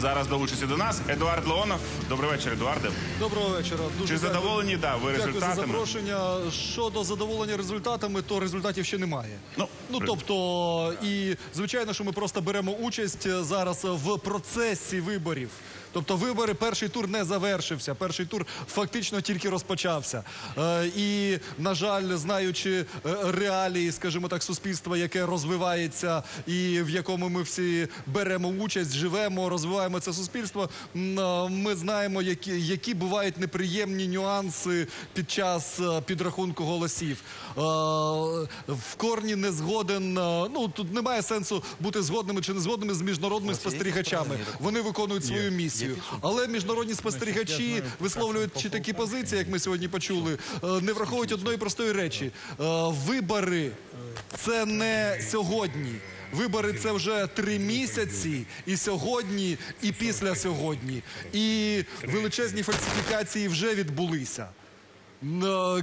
зараз долучиться до нас. Едуард Леонов. Добрий вечір, Едуарде. Доброго вечора. Дуже Чи дякую. задоволені да, ви Дякую за запрошення. Щодо задоволення результатами, то результатів ще немає. Ну, Ну тобто, і звичайно, що ми просто беремо участь зараз в процесі виборів. Тобто, вибори, перший тур не завершився. Перший тур фактично тільки розпочався. Е, і, на жаль, знаючи е, реалії, скажімо так, суспільства, яке розвивається, і в якому ми всі беремо участь, живемо, розвиваємо це суспільство. е, Ми знаємо, які, які бувають неприємні нюанси під час підрахунку голосів. Е, В корні не згоден. Ну тут немає сенсу бути згодними чи не згодними з міжнародними спостерігачами. Вони виконують свою місію. Але міжнародні спостерігачі висловлюють чи такі позиції, як ми сьогодні почули, е, не враховують одної простої речі: Е, вибори це не сьогодні. Вибори це вже три місяці, і сьогодні, і після сьогодні. І величезні фальсифікації вже відбулися.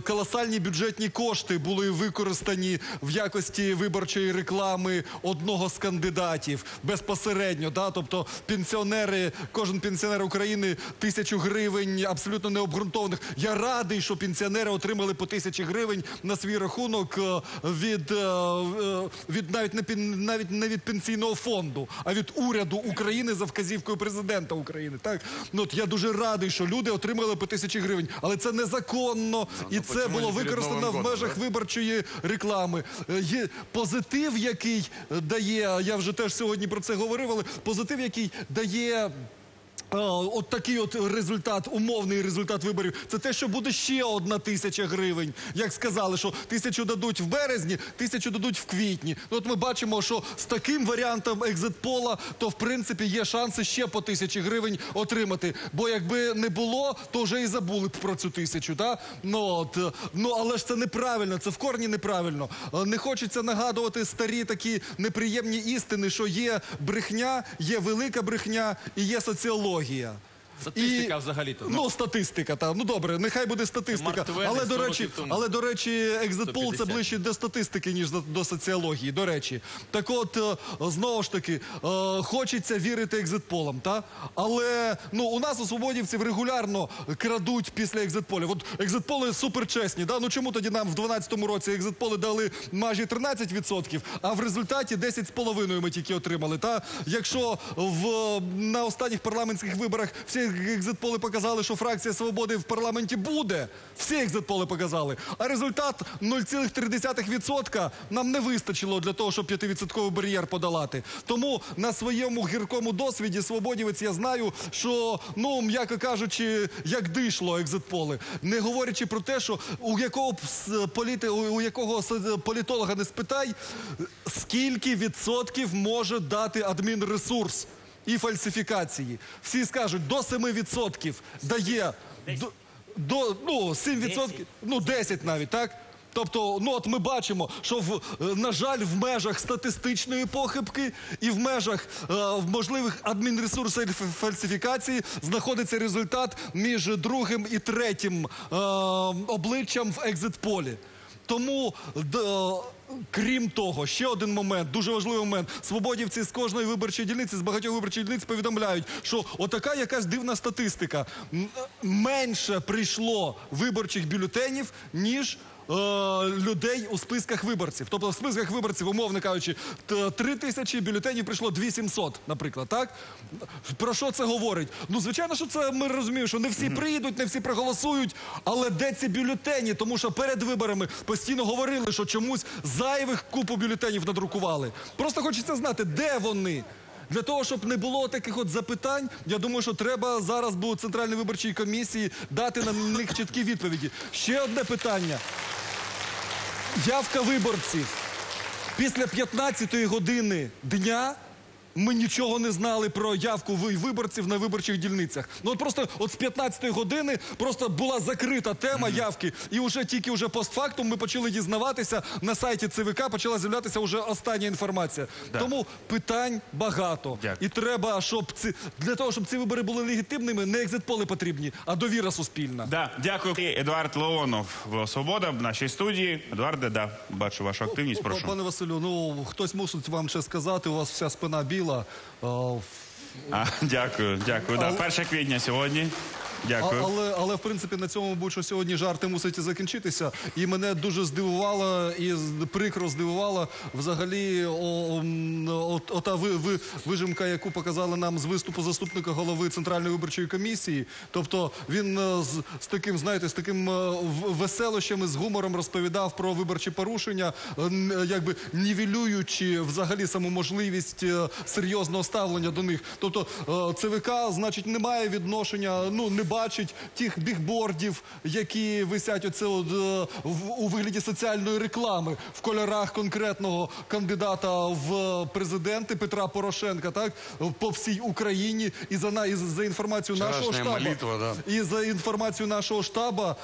Колосальні бюджетні кошти були використані в якості виборчої реклами одного з кандидатів безпосередньо. Да? Тобто пенсіонери, кожен пенсіонер України тисячу гривень абсолютно необґрунтованих. Я радий, що пенсіонери отримали по тисячі гривень на свій рахунок е, від, е, е, від навіть не навіть не від пенсійного фонду, а від уряду України за вказівкою президента України. Так ну от я дуже радий, що люди отримали по тисячі гривень, але це незаконно, і це було використано в межах виборчої реклами. Е, Є позитив, який е, дає. Я вже теж сьогодні про це говорив, але позитив, який дає. От такий от результат, умовний результат виборів. Це те, що буде ще одна тисяча гривень. Як сказали, що тисячу дадуть в березні, тисячу дадуть в квітні. Ну, от ми бачимо, що з таким варіантом екзитпола, то в принципі є шанси ще по тисячі гривень отримати. Бо якби не було, то вже і забули б про цю тисячу. Та? Ну, ну але ж це неправильно, це в корні неправильно. Не хочеться нагадувати старі такі неприємні істини, що є брехня, є велика брехня і є соціологія. sorria. Статистика взагалі-то. Ну, статистика, та ну добре, нехай буде статистика. Твен Але до речі, років тому. але до речі, екзитпол це 150. ближче до статистики, ніж до, до соціології. До речі, так от е, знову ж таки е, хочеться вірити екзитполам, та але ну у нас у свободівців регулярно крадуть після екзитполів. От екзитполи суперчесні. Да? Ну чому тоді нам в 12-му році екзитполи дали майже 13%, а в результаті 10,5% ми тільки отримали. Та якщо в на останніх парламентських виборах всі екзитполи показали, що фракція свободи в парламенті буде, всі екзитполи показали. А результат 0,3% нам не вистачило для того, щоб 5% бар'єр подолати. Тому на своєму гіркому досвіді свободівець я знаю, що ну м'яко кажучи, як дишло екзитполи, не говорячи про те, що у якого політи, у якого політолога не спитай, скільки відсотків може дати адмінресурс і фальсифікації. Всі скажуть, до 7% дає до, до ну 7%, ну 10 навіть, так? Тобто, ну от ми бачимо, що в е, на жаль, в межах статистичної похибки і в межах е, можливих адмінресурсів фальсифікації знаходиться результат між другим і третім е, обличчям в екзитполі. Тому д- крім того, ще один момент, дуже важливий момент. Свободівці з кожної виборчої дільниці, з багатьох виборчих дільниць повідомляють, що отака якась дивна статистика. Менше прийшло виборчих бюлетенів, ніж. Е, Людей у списках виборців, тобто в списках виборців, умовно кажучи, 3 тисячі бюлетенів прийшло 2700, наприклад, так? Про що це говорить? Ну, звичайно, що це ми розуміємо, що не всі прийдуть, не всі проголосують, але де ці бюлетені? Тому що перед виборами постійно говорили, що чомусь зайвих купу бюлетенів надрукували. Просто хочеться знати, де вони. Для того, щоб не було таких от запитань, я думаю, що треба зараз було Центральній виборчій комісії дати на них чіткі відповіді. Ще одне питання. Явка виборців. Після 15-ї години дня ми нічого не знали про явку ви- виборців на виборчих дільницях. Ну от просто от з 15-ї години просто була закрита тема явки, і вже тільки вже постфактум ми почали дізнаватися на сайті ЦВК, почала з'являтися вже остання інформація. Тому питань багато. Дякую. І треба, щоб ці для того, щоб ці вибори були легітимними, не екзитполи потрібні, а довіра суспільна. Да, дякую. Едуард Леонов, Свобода в нашій студії. Едуарде, да, бачу вашу активність. Па- Прошу. Пане Василю, ну хтось мусить вам ще сказати, у вас вся спина біла. Е, А, дякую, дякую. Да, Але- 1 квітня сьогодні. А, але, але в принципі на цьому мабуть, що сьогодні жарти мусить закінчитися. І мене дуже здивувало і прикро здивувало взагалі о, ви, ви, вижимка, яку показали нам з виступу заступника голови Центральної виборчої комісії. Тобто він е, з, з таким, знаєте, з таким е, веселощем і з гумором розповідав про виборчі порушення, е, якби нівелюючи взагалі саму можливість серйозного ставлення до них. Тобто ЦВК, значить, не має відношення, ну не бачить тих бігбордів, які висять оце от, е, в, у вигляді соціальної реклами в кольорах конкретного кандидата в президенти Петра Порошенка, так по всій Україні. І за на і за інформацією нашого штабу, молитва, да. і за інформацією нашого штабу е,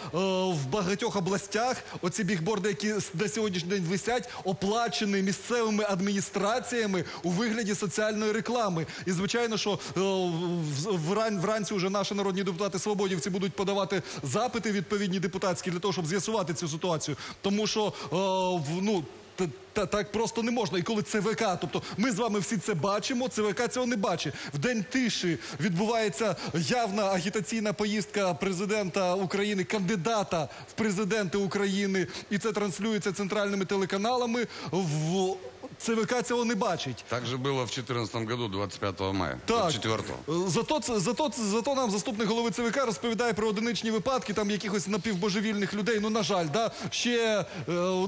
в багатьох областях оці бігборди, які на сьогоднішній день висять, оплачені місцевими адміністраціями у вигляді соціальної реклами. І звичайно, що е, в- вран- вранці вже наші народні депутати свободівці будуть подавати запити відповідні депутатські для того, щоб з'ясувати цю ситуацію. Тому що е, в- ну. Та, та, так просто не можна. І коли ЦВК, тобто ми з вами всі це бачимо, ЦВК цього не бачить. В день тиші відбувається явна агітаційна поїздка президента України, кандидата в президенти України, і це транслюється центральними телеканалами. В ЦВК цього не бачить. Так же было в 2014 году, 25 мая. Так. 24 Зато, це- зато, це- зато нам заступник голови ЦВК розповідає про одиничні випадки там якихось напівбожевільних людей. Ну, на жаль, да? ще, е,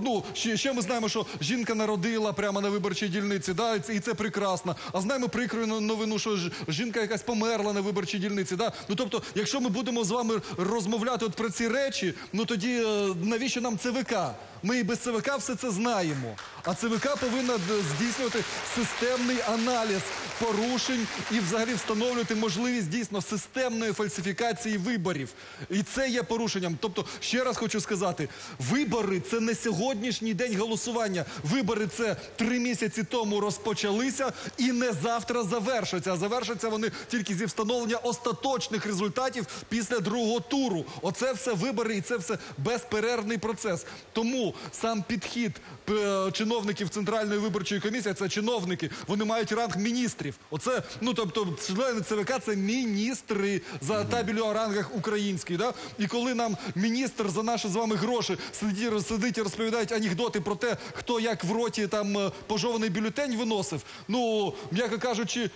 ну, ще, ще ми знаємо, що жінка народила прямо на виборчій дільниці, да? і, це, і це прекрасно. А знаємо прикрою но- новину, що ж, жінка якась померла на виборчій дільниці. Да? Ну, тобто, якщо ми будемо з вами розмовляти от про ці речі, ну тоді е, навіщо нам ЦВК? Ми і без ЦВК все це знаємо. А ЦВК повинна здійснювати системний аналіз порушень і взагалі встановлювати можливість дійсно системної фальсифікації виборів. І це є порушенням. Тобто, ще раз хочу сказати: вибори це не сьогоднішній день голосування. Вибори це три місяці тому розпочалися і не завтра завершаться. А завершаться вони тільки зі встановлення остаточних результатів після другого туру. Оце все вибори, і це все безперервний процес. Тому сам підхід е, чиновників Центральної виборчої комісії, це чиновники, вони мають ранг міністрів. Оце, ну тобто, члени ЦВК це міністри за табелю о рангах український. Да? І коли нам міністр за наші з вами гроші сидить, сидить і розповідають анекдоти про те, хто як в роті там е, пожований бюлетень виносив. Ну, м'яко кажучи, е,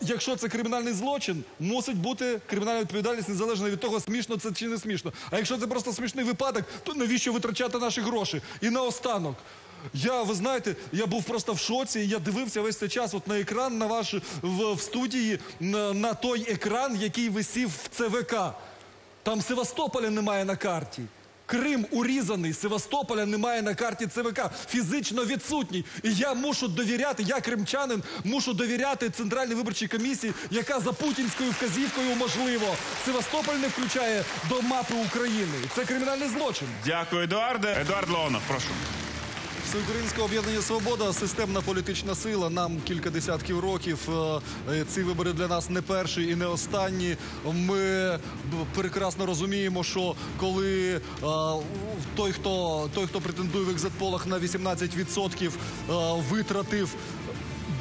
якщо це кримінальний злочин, мусить бути кримінальна відповідальність незалежно від того, смішно це чи не смішно. А якщо це просто смішний випадок, то навіщо витрачати наші гроші? І наостанок. Я, ви знаєте, я був просто в шоці. Я дивився весь цей час от на екран на ваш в, в студії на, на той екран, який висів в ЦВК. Там Севастополя немає на карті. Крим урізаний, Севастополя немає на карті ЦВК, фізично відсутній. І я мушу довіряти, я кримчанин, мушу довіряти Центральній виборчій комісії, яка за путінською вказівкою, можливо, Севастополь не включає до мапи України. Це кримінальний злочин. Дякую, Едуарде. Едуард Леонов, прошу. Всеукраїнське об'єднання Свобода системна політична сила. Нам кілька десятків років. Е, е, Ці вибори для нас не перші і не останні. Ми прекрасно розуміємо, що коли е, той, хто той, хто претендує в екзитполах на 18%, е, витратив.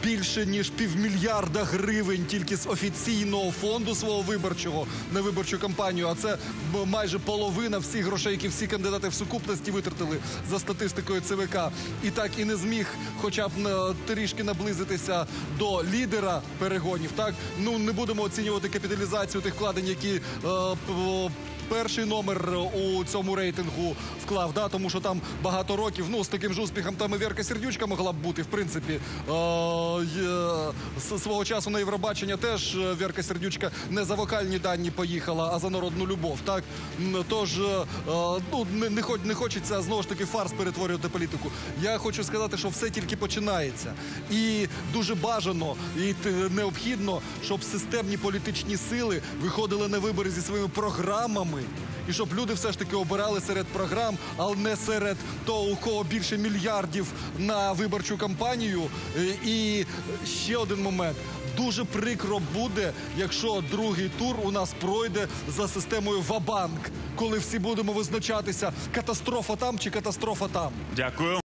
Більше ніж півмільярда гривень тільки з офіційного фонду свого виборчого на виборчу кампанію. А це майже половина всіх грошей, які всі кандидати в сукупності витратили за статистикою ЦВК. І так і не зміг, хоча б трішки наблизитися до лідера перегонів. Так ну не будемо оцінювати капіталізацію тих вкладень, які е, перший номер у цьому рейтингу вклав, да, тому що там багато років, ну з таким ж успіхом там і Вірка Сердючка могла б бути, в принципі. Е, свого часу на Євробачення теж е, Вірка Сердючка не за вокальні дані поїхала, а за народну любов. Так тож е, ну не, не, не хочеться знову ж таки фарс перетворювати політику. Я хочу сказати, що все тільки починається, і дуже бажано і необхідно, щоб системні політичні сили виходили на вибори зі своїми програмами. І щоб люди все ж таки обирали серед програм, але не серед того, у кого більше мільярдів на виборчу кампанію. Е, І ще один момент. Дуже прикро буде, якщо другий тур у нас пройде за системою Вабанк, коли всі будемо визначатися, катастрофа там чи катастрофа там. Дякую.